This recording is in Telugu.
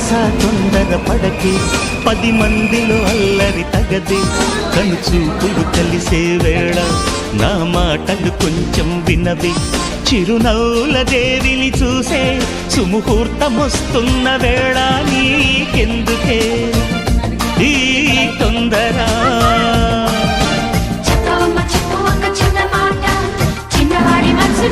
ఆశ తొందర పడకి పది మందిలో అల్లరి తగది. కను చూపులు కలిసే వేళ నా మాటలు కొంచెం వినవి చిరునవ్వుల దేవిని చూసే సుముహూర్తమొస్తున్న వేళ నీకెందుకే? ఈ తొందర. చిన్నవాడి మనసు